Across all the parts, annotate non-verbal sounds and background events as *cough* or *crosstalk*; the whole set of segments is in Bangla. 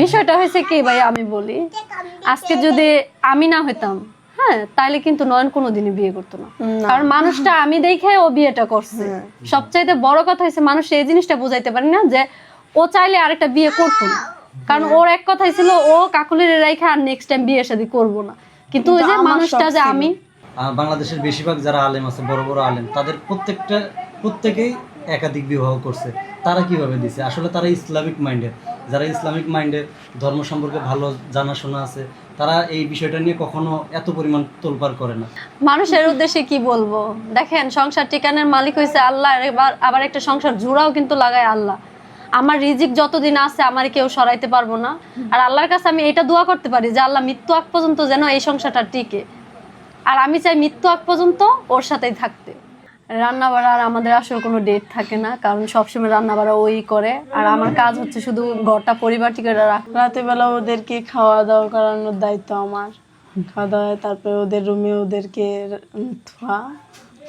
বিষয়টা হয়েছে কি ভাই আমি বলি আজকে যদি আমি না হইতাম হ্যাঁ তাইলে কিন্তু নয়ন কোনোদিনই বিয়ে করতো না। না। কারণ মানুষটা আমি দেখে ও বিয়েটা করছে। সবচাইতে বড় কথা হয়েছে মানুষ এই জিনিসটা বুঝাইতে পারে না যে ও চাইলে আরেকটা বিয়ে করতো না। কারণ ওর এক কথাই ছিল ও কাকুলির রাইখা আর নেক্সট টাইম বিয়ে শাদী করব না। কিন্তু ওই যে মানুষটা যে আমি বাংলাদেশের বেশিরভাগ যারা আলেম আছে বড় বড় আলেম তাদের প্রত্যেকটা প্রত্যেকেই একাধিক বিবাহ করছে। তারা কীভাবে দিছে? আসলে তারা ইসলামিক মাইন্ডের। যারা ইসলামিক মাইন্ডের, ধর্ম সম্পর্কে ভালো জানাশোনা আছে, তারা এই বিষয়টা নিয়ে কখনো এত পরিমাণ তোলপাড় করে না। মানুষের উদ্দেশ্যে কি বলব? দেখেন, সংসার টিকানের মালিক হয়েছে আল্লাহ আবার একটা সংসার জোড়াও কিন্তু লাগায় আল্লাহ। আমার রিজিক যতদিন আছে, আমার কেউ সরাইতে পারব না। আর আল্লাহর কাছে আমি এটা দোয়া করতে পারি যে, আল্লাহ মৃত্যু আগ পর্যন্ত যেন এই সংসারটা টিকে। আর আমি চাই মৃত্যু আগ পর্যন্ত ওর সাথেই থাকতে রান্না বাড়া আর আমাদের আসলে কোনো ডেট থাকে না কারণ সবসময় রান্না বাড়া ওই করে। আর আমার কাজ হচ্ছে শুধু ঘরটা পরিবারটিকে রাখা। রাতের বেলা ওদেরকে খাওয়া দাওয়া করানোর দায়িত্ব আমার। খাওয়া দাওয়া তারপরে ওদের রুমে ওদেরকে ধোয়া।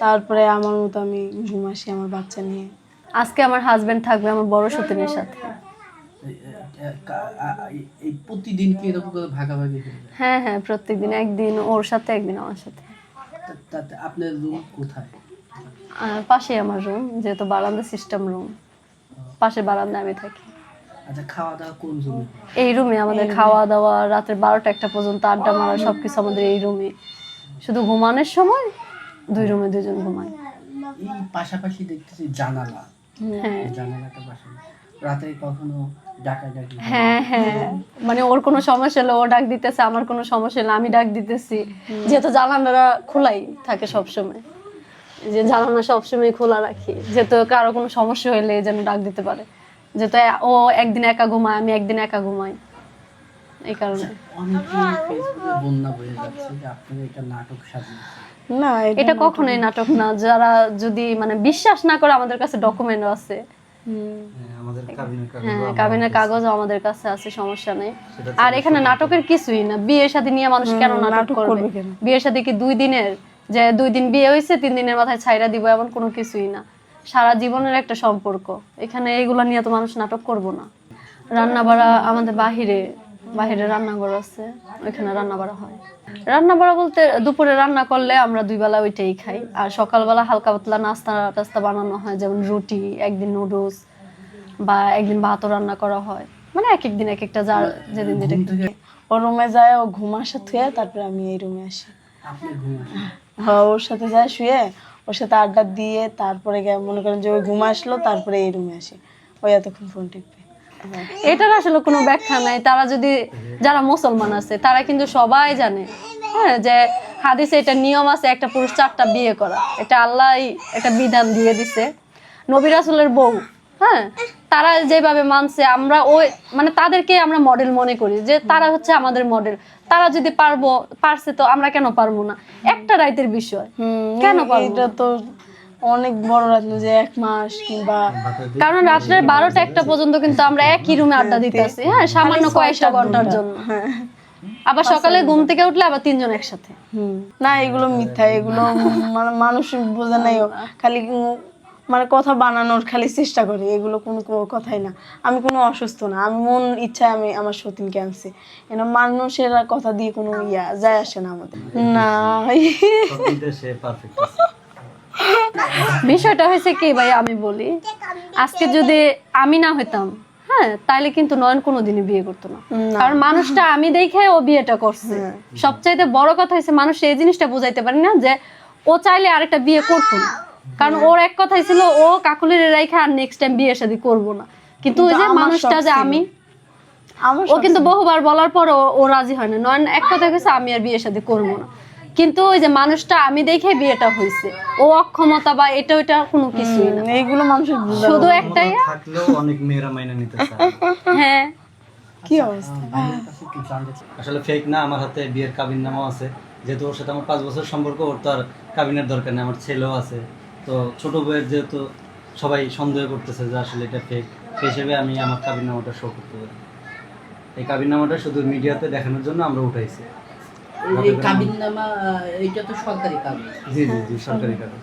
তারপরে আমার মতো আমি ঘুম আসি আমার বাচ্চা নিয়ে। আজকে আমার হাজব্যান্ড থাকবে আমার বড় সতীনের সাথে। প্রতিদিন কি এরকম করে ভাগাভাগি হ্যাঁ হ্যাঁ প্রত্যেকদিন একদিন ওর সাথে একদিন আমার সাথে। আপনার রুম কোথায়? পাশে আমার রুম যেহেতু বারান্দা সিস্টেম রুম পাশে বারান্দা আমি থাকি। আচ্ছা খাওয়া দাওয়া কোন রুমে এই রুমে আমাদের খাওয়া দাওয়া রাতের বারোটা একটা পর্যন্ত আড্ডা মারা সবকিছু আমাদের এই রুমে শুধু ঘুমানোর সময় দুই রুমে দুজন ঘুমাই এই পাশাপাশি দেখতেছি জানালা। হ্যাঁ। জানালাটা পাশে। রাতে কখনো হ্যাঁ? হ্যাঁ মানে ওর কোনো সমস্যা হলে ও ডাক দিতেছে আমার কোনো সমস্যা হলে আমি ডাক দিতেছি। যেহেতু জানালাটা খোলাই থাকে সবসময়। যে জানালা সবসময় খোলা রাখি যেহেতু কারও কোনো সমস্যা হলে যেন ডাক দিতে পারে। যেহেতু ও একদিন একা ঘুমায় আমি একদিন একা ঘুমাই। এই কারণে। অনেকে ফেসবুকে বন্যা বয়ে যাচ্ছে যে আপনারা এটা নাটক সাজিয়েছে না এটা কখনোই নাটক না। যারা যদি মানে বিশ্বাস না করে আমাদের কাছে ডকুমেন্ট আছে। হ্যাঁ, আমাদের কাবিনের কাগজ হ্যাঁ কাগজও আমাদের কাছে আছে সমস্যা নেই। আর এখানে নাটকের কিছুই না। বিয়ে শাদী নিয়ে মানুষ কেন নাটক করবে? বিয়ে শাদী কি দুই দিনের? যে দুই দিন বিয়ে হয়েছে তিন দিনের মাথায় ছাইরা দিব এমন কোনো কিছুই না। সারা জীবনের একটা সম্পর্ক। এখানে এইগুলো নিয়ে তো মানুষ নাটক করব না। রান্না বাড়া আমাদের বাহিরে বাহিরে রান্নাঘর আছে ওইখানে রান্না বাড়া হয়। রান্না বাড়া বলতে দুপুরে রান্না করলে আমরা দুই বেলা ওইটাই খাই। আর সকালবেলা হালকা পাতলা নাস্তা টাস্তা বানানো হয় যেমন রুটি একদিন নুডলস বা একদিন ভাতও রান্না করা হয়। মানে এক একদিন এক একটা যার যেদিন যেটা ওর রুমে যায় ও ঘুম আসা থুয়ে তারপরে আমি এই রুমে আসি। হ্যাঁ ওর সাথে যায় শুয়ে, ওর সাথে আড্ডা দিয়ে তারপরে মনে করেন যে ওই ঘুম আসলো, তারপরে এই রুমে আসি। ওই এতক্ষণ ফোন টিপবে। এটার আসলে কোনো ব্যাখ্যা নাই। তারা যদি, যারা মুসলমান আছে, তারা কিন্তু সবাই জানে হ্যাঁ যে হাদিসে এটা নিয়ম আছে, একটা পুরুষ চারটা বিয়ে করা। এটা আল্লাহ একটা বিধান দিয়ে দিছে। নবী রাসূলের বউ হ্যাঁ তারা যেভাবে মানছে, আমরা ওই মানে তাদেরকে আমরা মডেল মনে করি যে তারা হচ্ছে আমাদের মডেল তারা যদি পারব পারছে তো আমরা কেন পারব না? একটা রাইতের বিষয়। কেন পারব এটা তো অনেক বড় রাত যে এক মাস কিংবা কারণ রাত্রের বারোটা একটা পর্যন্ত কিন্তু আমরা একই রুমে আড্ডা দিতেছি। হ্যাঁ সামান্য কয়েকটা ঘণ্টার জন্য। হ্যাঁ। আবার সকালে ঘুম থেকে উঠলে আবার তিনজন একসাথে। হুম। না এগুলো মিথ্যা এগুলো মানে *laughs* মানুষ বোঝে নাই খালি মানে কথা বানানোর খালি চেষ্টা করে এগুলো কোনো কথাই না। আমি কোনো অসুস্থ না আমি মন ইচ্ছায় আমি আমার সতীনকে আনছি। এন মানুষের কথা দিয়ে কোনো ইয়া যায় আসে না আমাদের। না বিষয়টা হয়েছে কি ভাই আমি বলি আজকে যদি আমি না হইতাম হ্যাঁ তাইলে কিন্তু নয়ন কোনোদিনই বিয়ে করতো না। না। কারণ মানুষটা আমি দেখে ও বিয়েটা করছে। সবচাইতে বড় কথা হয়েছে মানুষ এই জিনিসটা বুঝাইতে পারে না যে ও চাইলে আরেকটা বিয়ে করতো না। কারণ ওর এক কথাই ছিল ও কাকুলির রাইখা আর নেক্সট টাইম বিয়ে শাদী করব না। কিন্তু ওই যে মানুষটা যে আমি ও কিন্তু বহুবার বলার পর ও রাজি হয় না। নয়ন এক কথা গেছে আমি আর বিয়ে শাদী করব না। কিন্তু ওই যে মানুষটা আমি দেখে বিয়েটা হয়েছে ও অক্ষমতা বা এটা ওইটা কোনো কিছুই না। এইগুলো মানুষের শুধু একটাই থাকলেও অনেক মেয়েরা মাইনে নিতে চায়। *laughs* হ্যাঁ। কি অবস্থা? কাছে জানতে চাই? আসলে ফেক না আমার হাতে বিয়ের কাবিন নামাও আছে। যেহেতু ওর সাথে আমার পাঁচ বছর সম্পর্ক ওর তো আর কাবিনের দরকার নেই আমার ছেলেও আছে। তো ছোট বইয়ের যেহেতু সবাই সন্দেহ করতেছে যে আসলে এটা ফেক সেই হিসেবে আমি আমার কাবিন নামাটা শো করতে পারি। এই কাবিন নামাটা শুধু মিডিয়াতে দেখানোর জন্য আমরা উঠাইছি। এই কাবিন এটা তো সরকারি কাগজ। জি জি জি সরকারি কাগজ।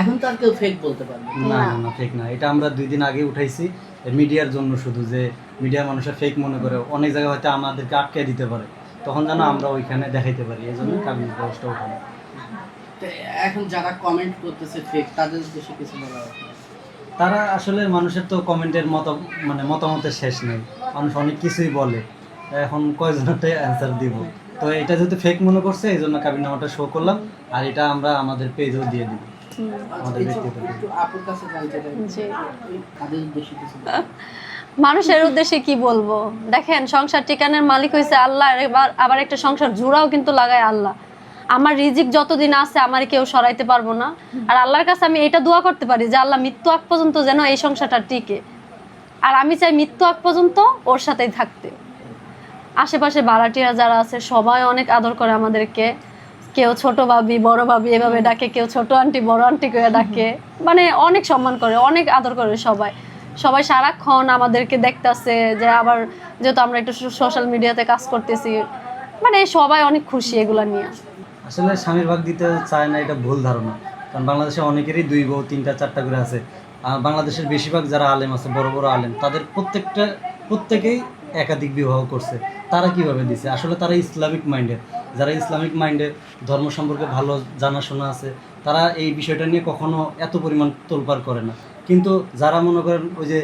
এখন তো আর কেউ ফেক বলতে পারবে না। না ফেক না এটা আমরা দুই দিন আগে উঠাইছি মিডিয়ার জন্য শুধু যে মিডিয়ার মানুষের ফেক মনে করে অনেক জায়গায় হয়তো আমাদেরকে আটকে দিতে পারে। তখন যেন আমরা ওইখানে দেখাইতে পারি। এই জন্য ওখানে তো এখন যারা কমেন্ট করতেছে ফেক তাদের উদ্দেশ্যে কিছু বলা তারা আসলে মানুষের তো কমেন্টের মত মানে মতামতের শেষ নেই। মানুষ অনেক কিছুই বলে। এখন কয়জনটাই অ্যান্সার দিব? তো এটা যেহেতু ফেক মনে করছে এই জন্য কাবিনামাটা শো করলাম। আর এটা আমরা আমাদের পেজেও দিয়ে দিব। হবে। মানুষের উদ্দেশ্যে কি বলব? দেখেন সংসার টিকানের মালিক হয়েছে আল্লাহ এবার আবার একটা সংসার জোড়াও কিন্তু লাগায় আল্লাহ। আমার রিজিক যতদিন আছে, আমার কেউ সরাইতে পারব না। আর আল্লাহর কাছে আমি এটা দোয়া করতে পারি যে, আল্লাহ মৃত্যু আগ পর্যন্ত যেন এই সংসারটা টিকে। আর আমি চাই মৃত্যু আগ পর্যন্ত ওর সাথেই থাকতে। আশেপাশে ভাড়াটিয়া যারা আছে, সবাই অনেক আদর করে আমাদেরকে। কেউ ছোট ভাবি, বড় ভাবি এভাবে ডাকে, কেউ ছোট আন্টি, বড় আন্টি করে ডাকে। মানে অনেক সম্মান করে, অনেক আদর করে সবাই। সবাই সারাক্ষণ আমাদেরকে দেখতাছে যে, আবার যেহেতু আমরা একটু সোশ্যাল মিডিয়াতে কাজ করতেছি মানে সবাই অনেক খুশি এগুলা নিয়ে। আসলে স্বামীর ভাগ দিতে চায় না, এটা ভুল ধারণা। কারণ বাংলাদেশে অনেকেরই দুই বউ, তিনটা, চারটা করে আছে। বাংলাদেশের বেশিরভাগ যারা আলেম আছে, বড় বড় আলেম, তাদের প্রত্যেকটা, প্রত্যেকেই একাধিক বিবাহ করছে। তারা কীভাবে দিছে? আসলে তারা ইসলামিক মাইন্ডের। যারা ইসলামিক মাইন্ডের, ধর্ম সম্পর্কে ভালো জানাশোনা আছে, তারা এই বিষয়টা নিয়ে কখনো এত পরিমাণ তোলপাড় করে না। কিন্তু যারা মনে করেন ওই যে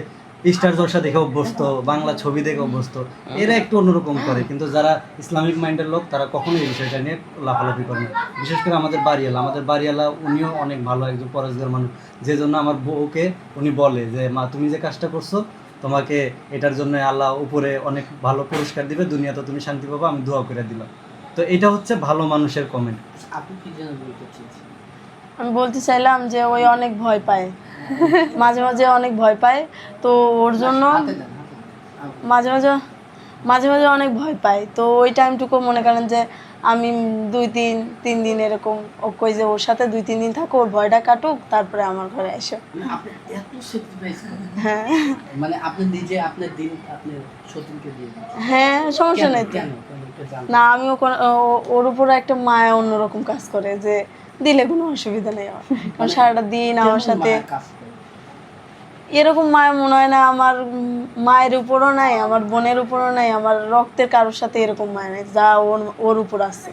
স্টার জলসা দেখে অভ্যস্ত, বাংলা ছবি দেখে অভ্যস্ত, এরা একটু অন্যরকম করে। কিন্তু যারা ইসলামিক মাইন্ডের লোক, তারা কখনো এই বিষয়টা নিয়ে লাফালাফি করে না। বিশেষ করে আমাদের বাড়িওয়ালা। আমাদের বাড়িওয়ালা, উনিও অনেক ভালো একজন পরেশগার মানুষ। যে জন্য আমার বউকে উনি বলে যে, মা, তুমি যে কাজটা করছ, তোমাকে এটার জন্য আল্লাহ উপরে অনেক ভালো পুরস্কার দিবে, দুনিয়াতে তুমি শান্তি পাবো, আমি দোয়া করে দিলাম। তো এটা হচ্ছে ভালো মানুষের কমেন্ট আপু কি যেন বলতে চেয়েছেন আমি বলতে চাইলাম যে ওই অনেক ভয় পায়। মাঝে মাঝে অনেক ভয় পায় তো ওর জন্য মাঝে মাঝে মাঝে মাঝে অনেক ভয় পায়। তো ওই টাইমটুকু মনে করেন যে আমি দুই তিন তিন দিন এরকম ও কই যে ওর সাথে দুই তিন দিন থাকো ওর ভয়টা কাটুক তারপরে আমার ঘরে এসো। মানে হ্যাঁ। মানে আপনি নিজে আপনার দিন দিয়ে হ্যাঁ সমস্যা নেই না আমিও ও- ওর উপর একটা মায়া অন্যরকম কাজ করে যে দিলে কোনো অসুবিধা নেই আমার *laughs* কারণ সারাটা দিন আমার সাথে? এরকম মায়ের মনে হয় না আমার মায়ের উপরও নাই আমার বোনের উপরও নাই আমার রক্তের কারোর সাথে এরকম মায় নাই যা ওর ওর উপর আছে